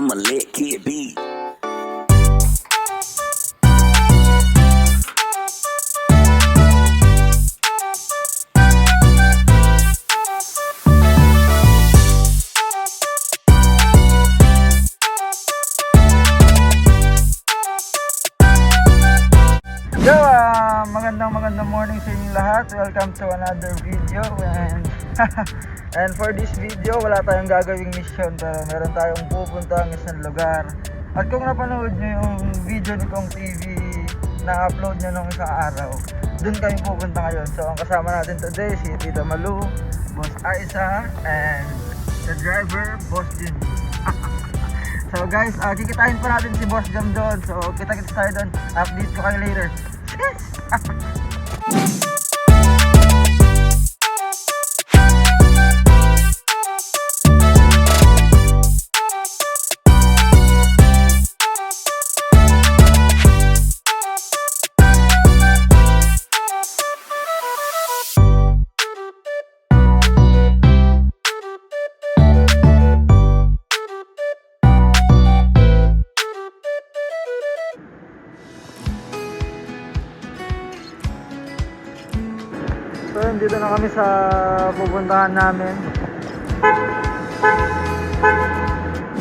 I'ma let kid be. Ah, magandang magandang morning sa inyong lahat. Welcome to another video and and for this video, wala tayong gagawing mission pero meron tayong pupuntang isang lugar. At kung napanood nyo yung video ni Kong TV na upload niya nung isang araw, dun kami pupunta ngayon. So ang kasama natin today si Tita Malu, Boss Aiza, and the driver, Boss Jun. So guys, uh, kikitain pa natin si Boss Jam doon. So kita-kita tayo doon. Update ko kayo later. Yes! sa pupuntahan namin.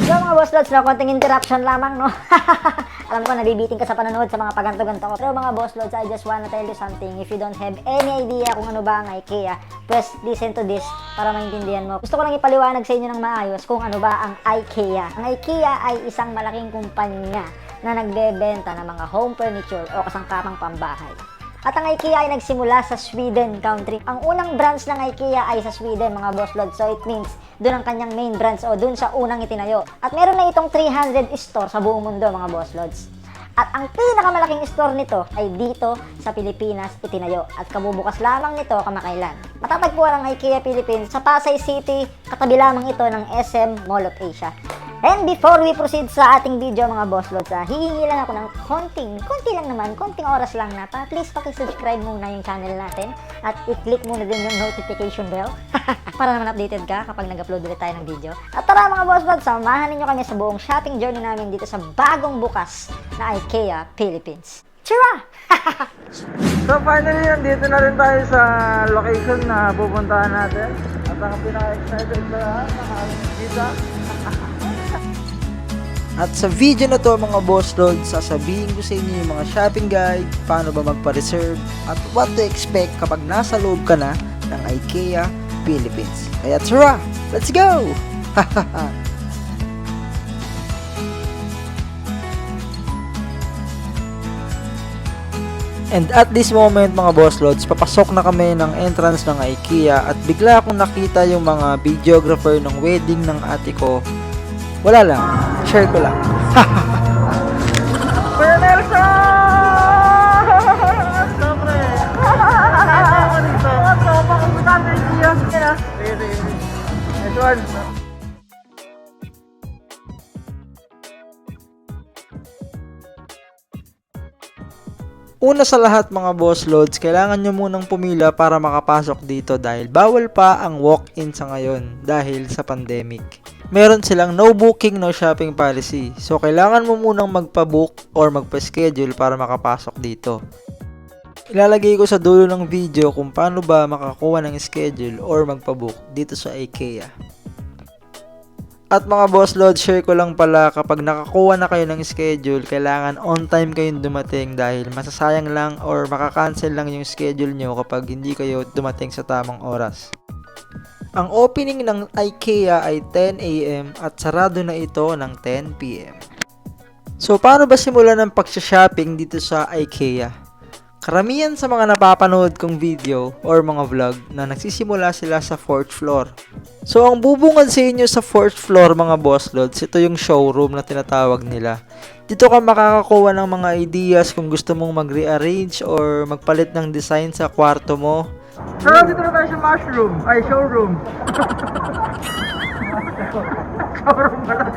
Yo mga boss lods, no, konting interruption lamang, no? Alam ko, nabibiting ka sa panonood sa mga paganto-ganto ko. Pero mga boss lods, I just wanna tell you something. If you don't have any idea kung ano ba ang IKEA, please listen to this para maintindihan mo. Gusto ko lang ipaliwanag sa inyo ng maayos kung ano ba ang IKEA. Ang IKEA ay isang malaking kumpanya na nagbebenta ng mga home furniture o kasangkapang pambahay. At ang IKEA ay nagsimula sa Sweden country. Ang unang branch ng IKEA ay sa Sweden, mga boss lord. So it means doon ang kanyang main branch o doon sa unang itinayo. At meron na itong 300 store sa buong mundo, mga boss lords. At ang pinakamalaking store nito ay dito sa Pilipinas itinayo at kabubukas lamang nito kamakailan. Matatagpuan ang IKEA Philippines sa Pasay City, katabi lamang ito ng SM Mall of Asia. And before we proceed sa ating video mga boss lods, ah, hihingi lang ako ng konting, konti lang naman, konting oras lang na pa. Please pakisubscribe muna yung channel natin at i-click muna din yung notification bell para naman updated ka kapag nag-upload ulit tayo ng video. At tara mga boss lods, samahan ninyo kami sa buong shopping journey namin dito sa bagong bukas na IKEA Philippines. Tira! So finally, nandito na rin tayo sa location na pupuntahan natin. At ang pinaka-excited na lahat, nakakita. At sa video na to mga boss lods, sasabihin ko sa inyo yung mga shopping guide, paano ba magpa-reserve, at what to expect kapag nasa loob ka na ng IKEA Philippines. Kaya tara, let's go! And at this moment mga boss lods, papasok na kami ng entrance ng IKEA at bigla akong nakita yung mga videographer ng wedding ng ate ko. Wala lang, share ko lang. One. Una sa lahat mga boss loads, kailangan nyo munang pumila para makapasok dito dahil bawal pa ang walk-in sa ngayon dahil sa pandemic. Meron silang no booking, no shopping policy. So kailangan mo munang magpa-book or magpa-schedule para makapasok dito. Ilalagay ko sa dulo ng video kung paano ba makakuha ng schedule or magpa-book dito sa IKEA. At mga boss load, share ko lang pala kapag nakakuha na kayo ng schedule, kailangan on time kayong dumating dahil masasayang lang or makakancel lang yung schedule nyo kapag hindi kayo dumating sa tamang oras. Ang opening ng IKEA ay 10 a.m. at sarado na ito ng 10 p.m. So paano ba simulan ng pag-shopping dito sa IKEA? Karamihan sa mga napapanood kong video or mga vlog na nagsisimula sila sa 4th floor. So ang bubungad sa inyo sa 4th floor mga boss loads, ito yung showroom na tinatawag nila. Dito ka makakakuha ng mga ideas kung gusto mong mag-rearrange or magpalit ng design sa kwarto mo. Pero dito na tayo sa mushroom, ay showroom. showroom pala.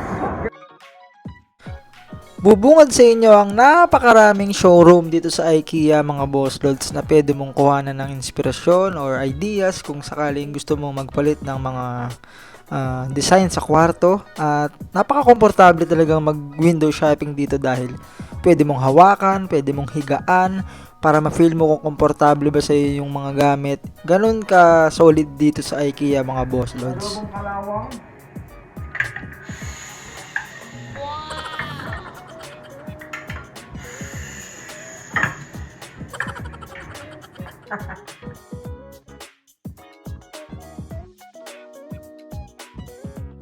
Bubungad sa inyo ang napakaraming showroom dito sa IKEA mga boss loads na pwede mong kuhanan ng inspirasyon or ideas kung sakaling gusto mong magpalit ng mga ah, design sa kwarto at napaka-komportable talagang mag-window shopping dito dahil pwede mong hawakan, pwede mong higaan para ma-feel mo kung komportable ba sa yung mga gamit. Ganun ka solid dito sa IKEA mga boss lods.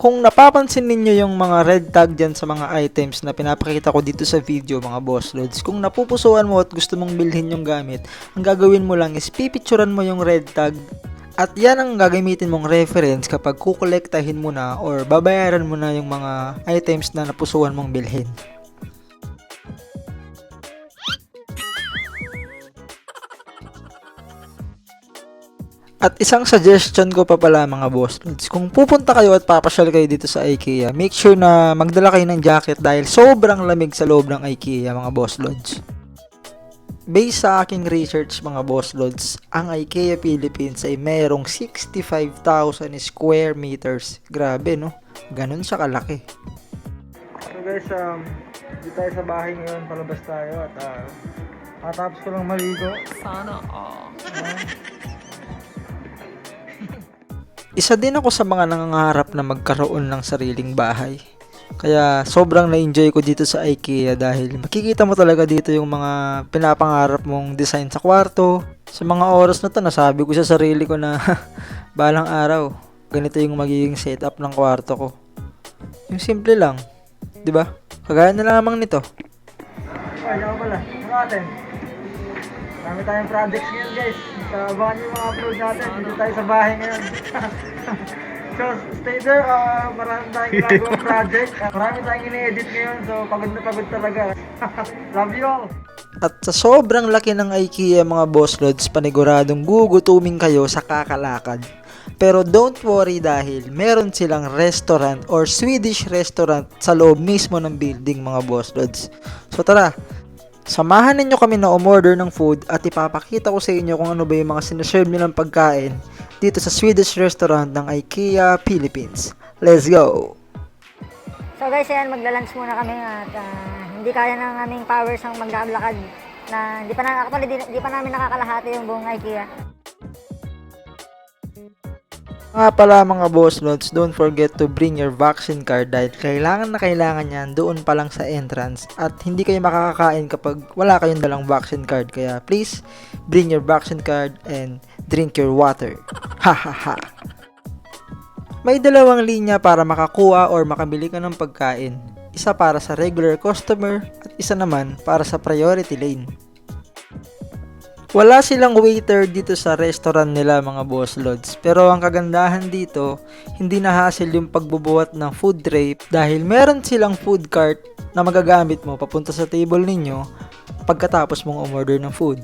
Kung napapansin ninyo yung mga red tag dyan sa mga items na pinapakita ko dito sa video mga boss loads, kung napupusuan mo at gusto mong bilhin yung gamit, ang gagawin mo lang is pipicturan mo yung red tag at yan ang gagamitin mong reference kapag kukolektahin mo na or babayaran mo na yung mga items na napusuan mong bilhin. At isang suggestion ko pa pala mga boss loads, kung pupunta kayo at papasyal kayo dito sa IKEA, make sure na magdala kayo ng jacket dahil sobrang lamig sa loob ng IKEA mga boss loads. Based sa aking research mga boss loads, ang IKEA Philippines ay mayroong 65,000 square meters. Grabe no? Ganun siya kalaki. So guys, um, dito tayo sa bahay ngayon, palabas tayo at uh, matapos ko lang maligo. Sana all. Isa din ako sa mga nangangarap na magkaroon ng sariling bahay. Kaya sobrang na-enjoy ko dito sa IKEA dahil makikita mo talaga dito yung mga pinapangarap mong design sa kwarto. Sa mga oras na to, nasabi ko sa sarili ko na balang araw, ganito yung magiging setup ng kwarto ko. Yung simple lang, 'di ba? Kagaya na lamang nito. Ay, ako pala. Ano? Marami tayong projects ngayon guys. So, abangan yung mga upload natin. Dito tayo sa bahay ngayon. so, stay there. Uh, marami tayong ginagawang project. Uh, marami tayong ini-edit ngayon. So, pagod na pagod talaga. Love you all. At sa sobrang laki ng IKEA mga boss loads, paniguradong gugutuming kayo sa kakalakad. Pero don't worry dahil meron silang restaurant or Swedish restaurant sa loob mismo ng building mga boss loads. So tara, Samahan ninyo kami na umorder ng food at ipapakita ko sa inyo kung ano ba yung mga sinaserve nyo ng pagkain dito sa Swedish restaurant ng IKEA Philippines. Let's go! So guys, ayan, magla-lunch muna kami at ah, hindi kaya ng aming powers ang maglalakad na hindi pa na actually di pa namin nakakalahati yung buong IKEA. Nga pala mga boss loads, don't forget to bring your vaccine card dahil kailangan na kailangan yan doon pa lang sa entrance at hindi kayo makakakain kapag wala kayong dalang vaccine card. Kaya please, bring your vaccine card and drink your water. Ha ha ha! May dalawang linya para makakuha or makabili ka ng pagkain. Isa para sa regular customer at isa naman para sa priority lane. Wala silang waiter dito sa restaurant nila mga boss loads. Pero ang kagandahan dito, hindi na hassle yung pagbubuhat ng food tray dahil meron silang food cart na magagamit mo papunta sa table ninyo pagkatapos mong umorder ng food.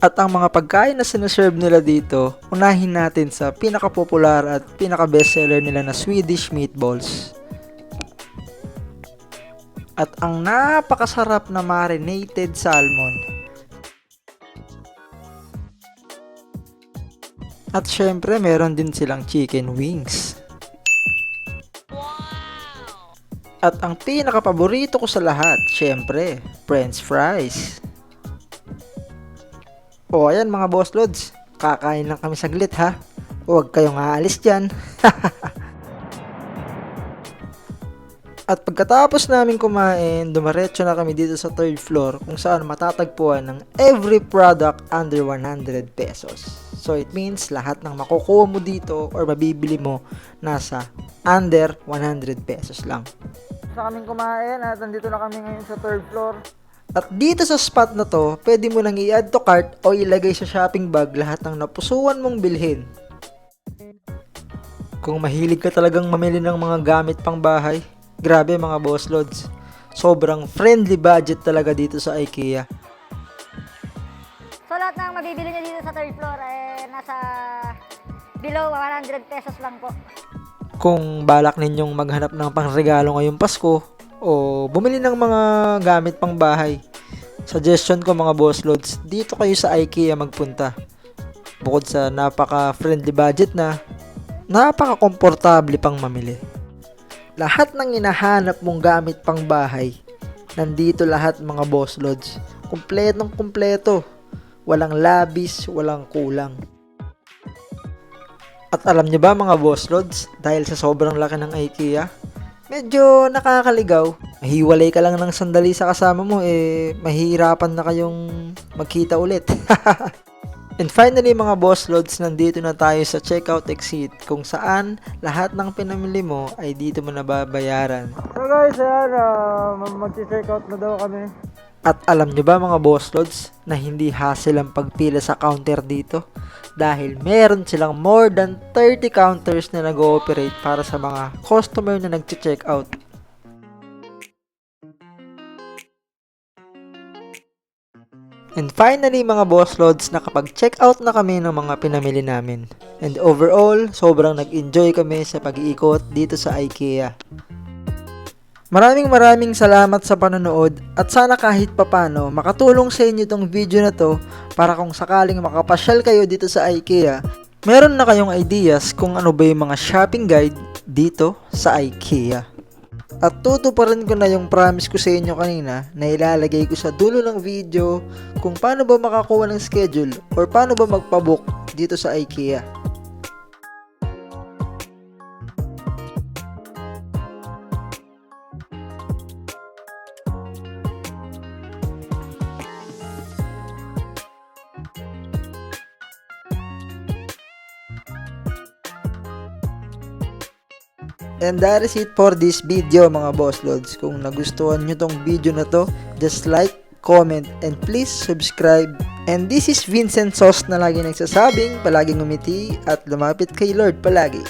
At ang mga pagkain na sinaserve nila dito, unahin natin sa pinakapopular at pinaka-bestseller nila na Swedish meatballs. At ang napakasarap na marinated salmon At syempre, meron din silang chicken wings. At ang pinaka-paborito ko sa lahat, syempre, french fries. O ayan mga boss loads, kakain lang kami saglit ha. Huwag kayong aalis dyan. At pagkatapos namin kumain, dumaretso na kami dito sa third floor kung saan matatagpuan ng every product under 100 pesos. So it means lahat ng makukuha mo dito or mabibili mo nasa under 100 pesos lang. Sa kaming kumain at nandito na kami ngayon sa third floor. At dito sa spot na to, pwede mo nang i-add to cart o ilagay sa shopping bag lahat ng napusuan mong bilhin. Kung mahilig ka talagang mamili ng mga gamit pang bahay, grabe mga boss loads. Sobrang friendly budget talaga dito sa IKEA. So lahat ng mabibili nyo dito sa third floor eh nasa below 100 pesos lang po. Kung balak ninyong maghanap ng pangregalo ngayong Pasko o bumili ng mga gamit pang bahay, suggestion ko mga boss loads, dito kayo sa IKEA magpunta. Bukod sa napaka-friendly budget na, napaka-komportable pang mamili. Lahat ng hinahanap mong gamit pang bahay, nandito lahat mga boss lods. Kumpletong kumpleto. Walang labis, walang kulang. At alam niyo ba mga boss lods, dahil sa sobrang laki ng IKEA, medyo nakakaligaw. Mahiwalay ka lang ng sandali sa kasama mo, eh, mahihirapan na kayong magkita ulit. And finally mga boss loads, nandito na tayo sa checkout exit kung saan lahat ng pinamili mo ay dito mo nababayaran. So guys, ayan, uh, mag-checkout na daw kami. At alam nyo ba mga boss loads na hindi hassle ang pagpila sa counter dito? Dahil meron silang more than 30 counters na nag-ooperate para sa mga customer na nag-check And finally mga boss loads, nakapag-check out na kami ng mga pinamili namin. And overall, sobrang nag-enjoy kami sa pag-iikot dito sa IKEA. Maraming maraming salamat sa panonood at sana kahit papano makatulong sa inyo tong video na to para kung sakaling makapasyal kayo dito sa IKEA, meron na kayong ideas kung ano ba yung mga shopping guide dito sa IKEA. At tutuparin ko na yung promise ko sa inyo kanina na ilalagay ko sa dulo ng video kung paano ba makakuha ng schedule or paano ba magpabook dito sa IKEA. And that is it for this video mga boss loads. Kung nagustuhan nyo tong video na to, just like, comment, and please subscribe. And this is Vincent Sauce na lagi nagsasabing palaging umiti at lumapit kay Lord palagi.